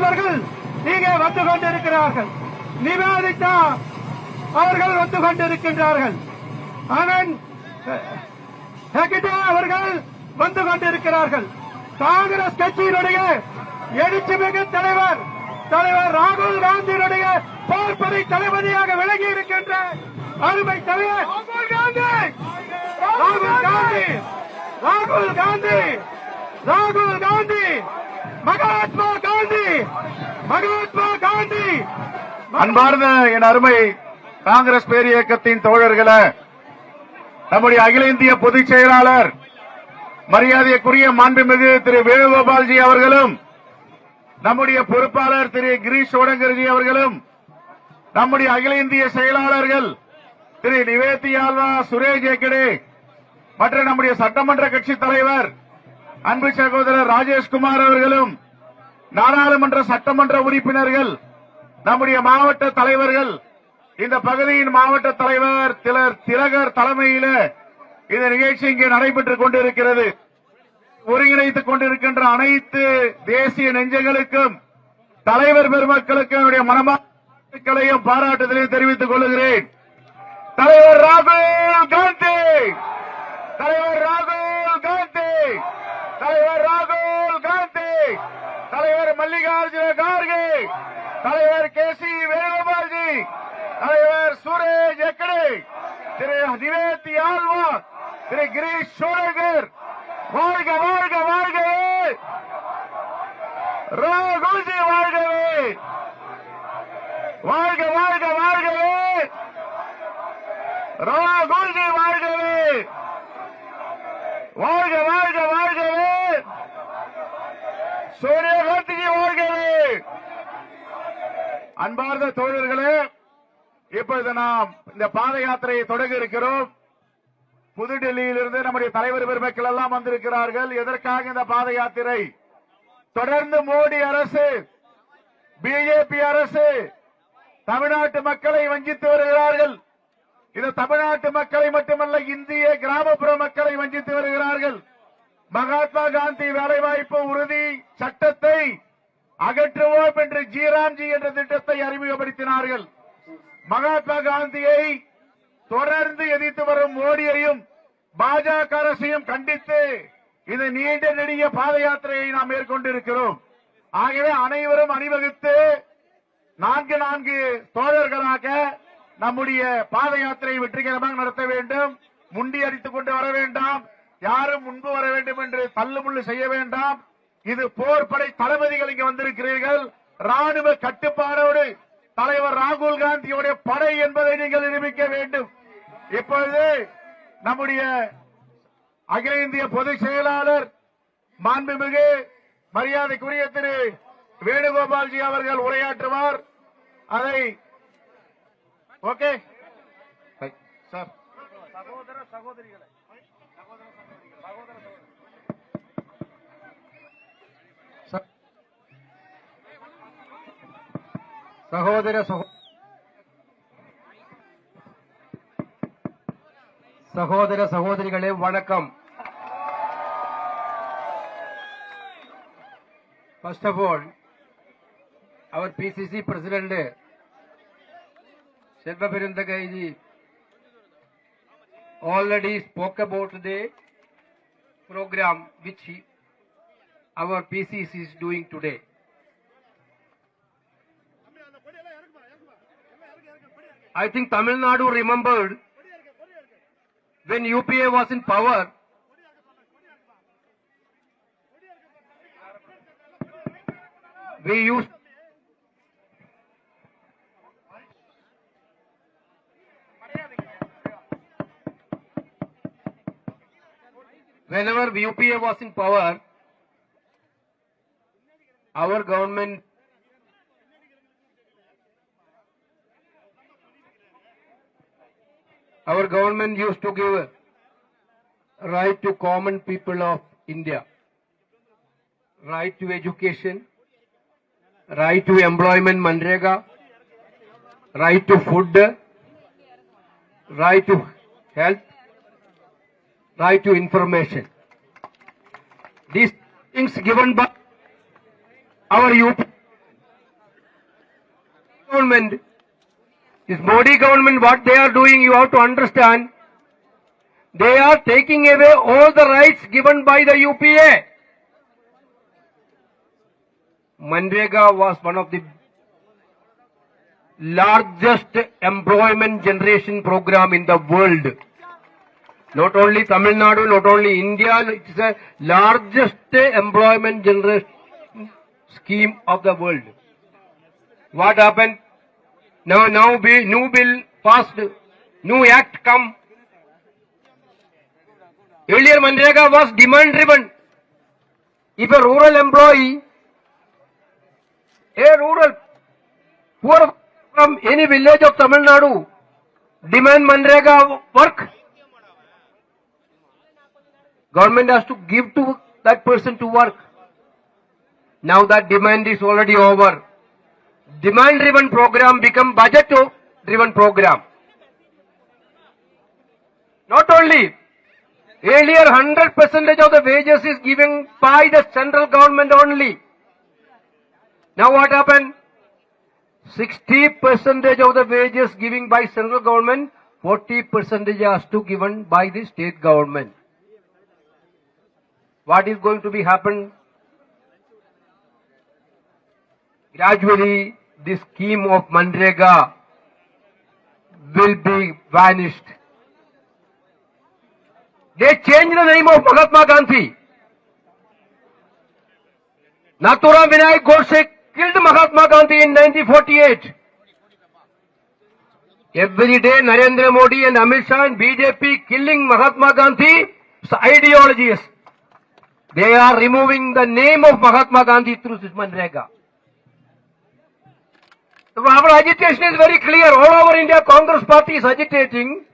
அவர்கள் இங்கே வந்து கொண்டிருக்கிறார்கள். நிவேதிதா அவர்கள் வந்து கொண்டிருக்கின்றார்கள். அவன் அவர்கள் வந்து கொண்டிருக்கிறார்கள். காங்கிரஸ் கட்சியினுடைய எழுச்சிமிகு தலைவர் தலைவர் ராகுல் காந்தியினுடைய போர்ப்படை தளபதியாக விலகி இருக்கின்ற அருமை தலைவர் ராகுல் காந்தி! ராகுல் காந்தி! ராகுல் காந்தி! ராகுல் காந்தி! மகாத்மா காந்தி! மகாத்மா காந்தி! அன்பார்ந்த என் அருமை காங்கிரஸ் பேரியக்கத்தின் தோழர்களை நம்முடைய அகில இந்திய பொதுச் செயலாளர் மரியாதைக்குரிய மாண்புமிகு திரு வேணுகோபால்ஜி அவர்களும் நம்முடைய பொறுப்பாளர் திரு கிரீஷ் சோடங்கர்ஜி அவர்களும் நம்முடைய அகில இந்திய செயலாளர்கள் திரு நிவேதி ஆல்வா சுரேஷ் ஏக்கடே மற்ற நம்முடைய சட்டமன்ற கட்சி தலைவர் அன்பு சகோதரர் ராஜேஷ்குமார் அவர்களும் நாடாளுமன்ற சட்டமன்ற உறுப்பினர்கள் நம்முடைய மாவட்ட தலைவர்கள் இந்த பகுதியின் மாவட்ட தலைவர் திலர் திலகர் தலைமையில இந்த நிகழ்ச்சி இங்கே நடைபெற்றுக் கொண்டிருக்கிறது. ஒருங்கிணைத்துக் கொண்டிருக்கின்ற அனைத்து தேசிய நெஞ்சங்களுக்கும் தலைவர் பெருமக்களுக்கும் என்னுடைய மனமாக்களையும் பாராட்டுதலையும் தெரிவித்துக் கொள்கிறேன். தலைவர் ராகுல் காந்தி! தலைவர் ராகுல் காந்தி! தலைவர் ராகுல் காந்தி தலைவர் மல்லிகார்ஜுன கார்கே தலைவர் கே சி வேணுகோபால்ஜி தலைவர் சுரேஷ் எக்கடே திரு நிவேத்தி ஆல்வா திரு கிரீஷ் சோழகர் வாழ்க வாழ்க வாழ்கவே! ராகுல்ஜி வாழ்கவே! வாழ்க வாழ்க வாழ்கவே! ராகுல்ஜி வாழ்கவே! வாழ்க வாழ்க வாழ்கவே. சோனியா வாழ்கவே. அன்பார்ந்த தோழர்களே இப்பொழுது நாம் இந்த பாத யாத்திரையை தொடங்க இருக்கிறோம். புதுடெல்லியிலிருந்து நம்முடைய தலைவர் பெருமக்கள் எல்லாம் வந்திருக்கிறார்கள். எதற்காக இந்த பாத யாத்திரை? தொடர்ந்து மோடி அரசு பிஜேபி அரசு தமிழ்நாட்டு மக்களை வஞ்சித்து வருகிறார்கள். இது தமிழ்நாட்டு மக்களை மட்டுமல்ல இந்திய கிராமப்புற மக்களை வஞ்சித்து வருகிறார்கள். மகாத்மா காந்தி வேலைவாய்ப்பு உறுதி சட்டத்தை அகற்றுவோம் என்று ஜீராம்ஜி என்ற திட்டத்தை அறிமுகப்படுத்தினார்கள். மகாத்மா காந்தியை தொடர்ந்து எதிர்த்து வரும் மோடியையும் பாஜக அரசையும் கண்டித்து இந்த நீண்ட நெடிய பாத யாத்திரையை நாம் மேற்கொண்டிருக்கிறோம். ஆகவே அனைவரும் அணிவகுத்து நான்கு நான்கு தோழர்களாக நம்முடைய பாத யாத்திரை வெற்றிகரமாக நடத்த வேண்டும். முண்டி அடித்துக் கொண்டு வர வேண்டாம். யாரும் முன்பு வர வேண்டும் என்று தள்ளுமுள்ளு செய்ய வேண்டாம். இது போர்படை தளபதிகள் இங்கு வந்திருக்கிறீர்கள். ராணுவ கட்டுப்பாடோடு தலைவர் ராகுல் காந்தியுடைய படை என்பதை நீங்கள் நிரூபிக்க வேண்டும். இப்பொழுது நம்முடைய அகில இந்திய பொதுச் செயலாளர் மாண்புமிகு மரியாதைக்குரிய திரு வேணுகோபால்ஜி அவர்கள் உரையாற்றுவார். அதை ஓகே சார் சகோதர சகோ சகோதர சகோதரிகளே வணக்கம் First of all, our PCC President Shelva Perundagai already spoke about the program which he, our PCC is doing today. I think Tamil Nadu remembered when UPA was in power. We used whenever UPA was in power, our government our government used to give right to common people of India, right to education, right to employment, Manrega, right to food, right to health, right to information. These things given by our UP government, this Modi government, what they are doing, you have to understand. They are taking away all the rights given by the UPA. Manrega was one of the largest employment generation program in the world. Not only Tamil Nadu, not only India, it's the largest employment generation scheme of the world. What happened? Now, now be, new bill passed, new act come. Earlier Manrega was demand driven. If a rural employee, a rural poor from any village of Tamil Nadu demand Manrega work, government has to give to that person to work. Now that demand is already over. Demand driven program become budget driven program. Not only earlier 100 percentage of the wages is given by the central government only. Now what happened? 60 percentage of the wages giving by central government, 40 percentage has to given by the state government. What is going to be happen? Gradually, this scheme of Manrega will be vanished. They changed the name of Mahatma Gandhi. Nathuram Vinayak Godse killed Mahatma Gandhi in 1948. Every day Narendra Modi and Amit Shah and BJP killing Mahatma Gandhi ideologies. They are removing the name of Mahatma Gandhi through this Manrega. Our agitation is very clear. All over India, Congress party is agitating.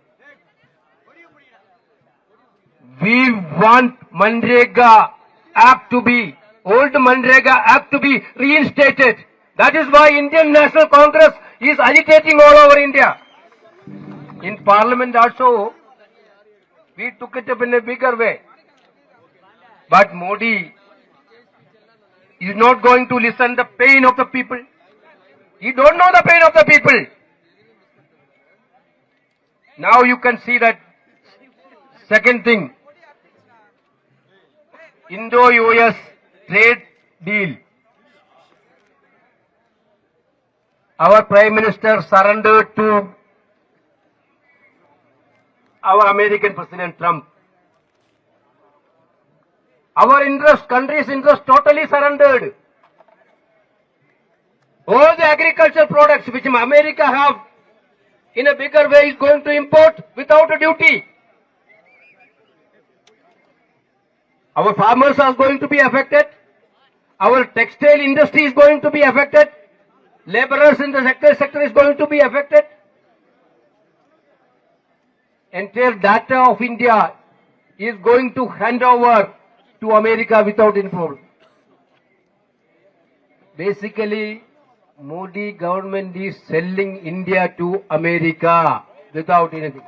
We want Manrega Act to be, old Manrega Act to be reinstated. That is why Indian National Congress is agitating all over India. In Parliament also, we took it up in a bigger way. But Modi is not going to listen the pain of the people. He don't know the pain of the people. Now you can see that second thing. Indo-US trade deal. Our Prime Minister surrendered to our American President Trump. Our interest, country's interest totally surrendered. All the agricultural products which America have in a bigger way is going to import without a duty. Our farmers are going to be affected. Our textile industry is going to be affected. Laborers in the sector sector is going to be affected. Entire data of India is going to hand over to America without any problem. Basically, Modi government is selling India to America without anything.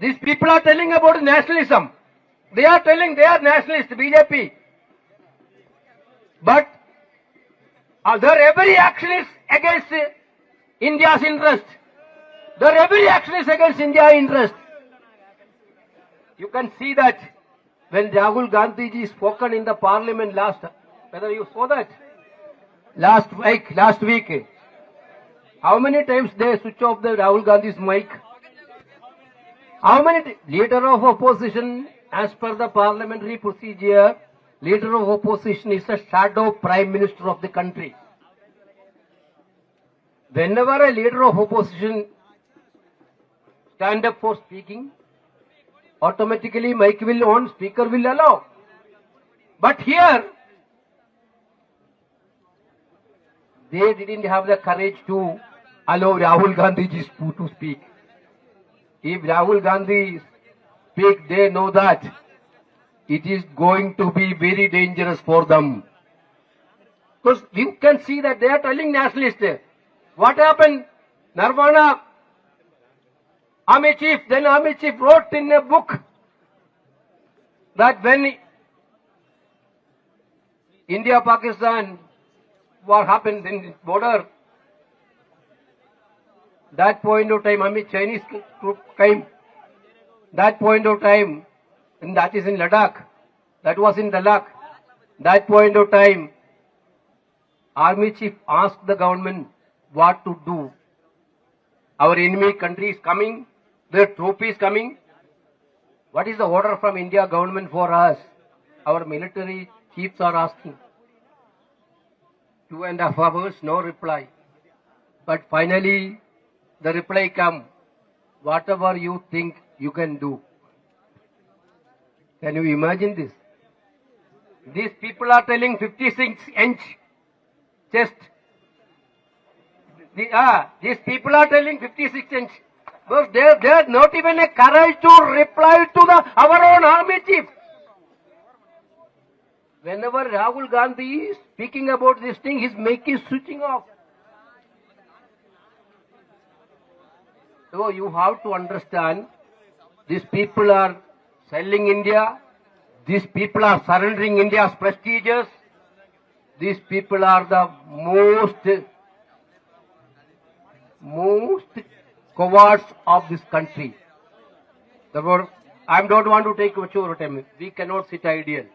These people are telling about nationalism. They are telling they are nationalist, BJP. But uh, their every action is against India's interest. Their every action is against India's interest. You can see that when Rahul Gandhi ji spoken in the parliament last, whether you saw that? Last week, last week. How many times they switch off the Rahul Gandhi's mic? How many leader of opposition, as per the parliamentary procedure, leader of opposition is a shadow prime minister of the country. Whenever a leader of opposition stand up for speaking, automatically mic will on, speaker will allow. But here, they didn't have the courage to allow Rahul Gandhi to speak. If Rahul Gandhi speak, they know that it is going to be very dangerous for them. Because you can see that they are telling nationalists. What happened? Nirvana Army chief, then army chief wrote in a book that when India Pakistan war happened in border, that point of time, army Chinese troop came. That point of time, and that is in Ladakh. That was in Ladakh. That point of time, army chief asked the government what to do. Our enemy country is coming, their troop is coming. What is the order from India government for us? Our military chiefs are asking. Two and a half hours, no reply. But finally, the reply come. Whatever you think you can do. Can you imagine this? These people are telling 56 inch chest. The, ah, these people are telling 56 inch. But they they are not even a courage to reply to the our own army chief. Whenever Rahul Gandhi is speaking about this thing, he's making switching off. So you have to understand, these people are selling India. These people are surrendering India's prestiges. These people are the most, most cowards of this country. Therefore, I don't want to take much time. We cannot sit idle.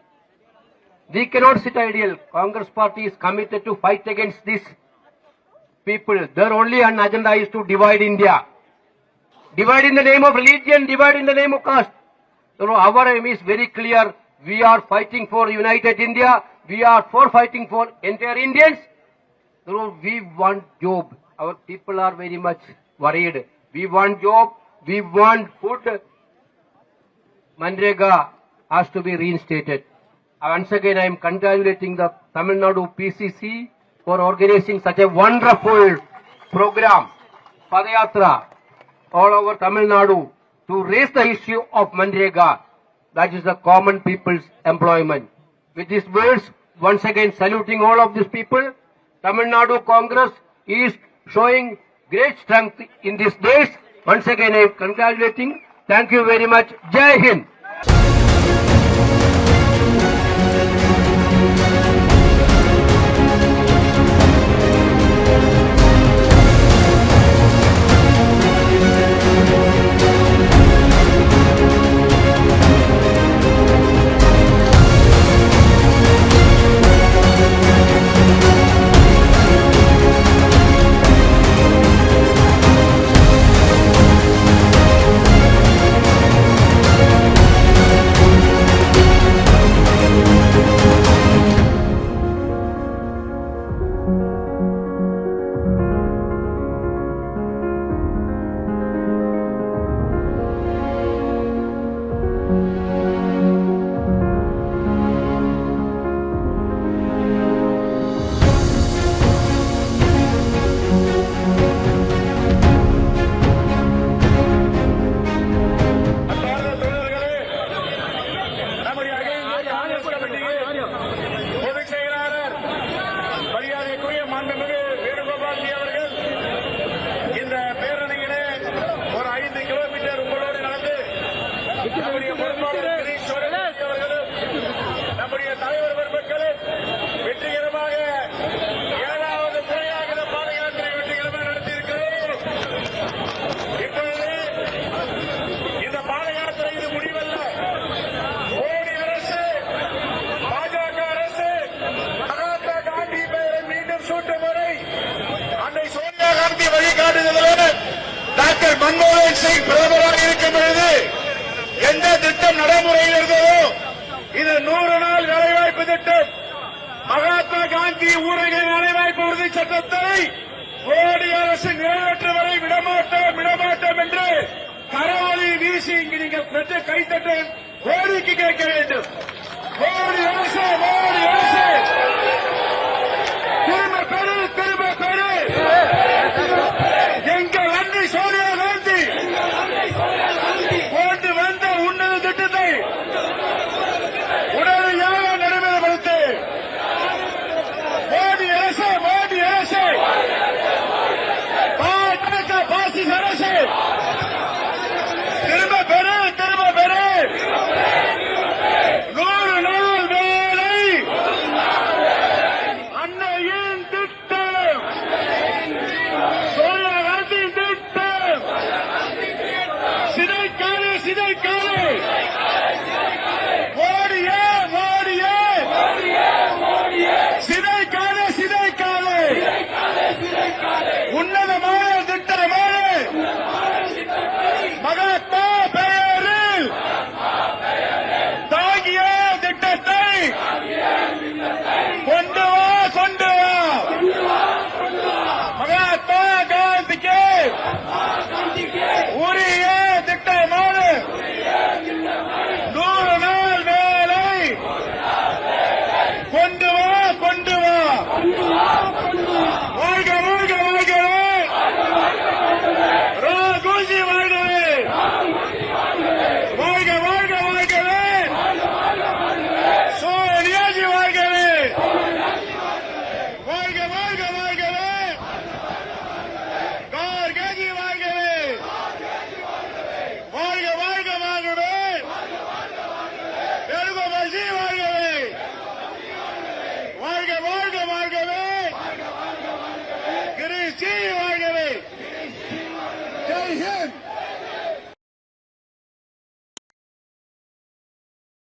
We cannot sit idle. Congress party is committed to fight against these people. Their only agenda is to divide India. Divide in the name of religion, divide in the name of caste. So our aim is very clear. We are fighting for united India. We are for fighting for entire Indians. So we want job. Our people are very much worried. We want job. We want food. Manrega has to be reinstated. Once again, I am congratulating the Tamil Nadu PCC for organizing such a wonderful program, Padayatra, all over Tamil Nadu to raise the issue of Manrega, that is the common people's employment. With these words, once again saluting all of these people, Tamil Nadu Congress is showing great strength in these days. Once again, I am congratulating. Thank you very much. Jai Hind. மன்மோகன் சிங் பிரதமராக இருக்கும் பொழுது எந்த திட்டம் நடைமுறையில் இருந்ததோ இது நூறு நாள் வேலைவாய்ப்பு திட்டம். மகாத்மா காந்தி ஊரக வேலைவாய்ப்பு உறுதி சட்டத்தை மோடி அரசு நிறைவேற்றும் வரை விடமாட்டோம் விடமாட்டோம் என்று கரவாளி வீசி இங்கு நீங்கள் பெற்று கைத்தட்ட கோரிக்கை கேட்க வேண்டும். மோடி அரசு மோடி அரசு!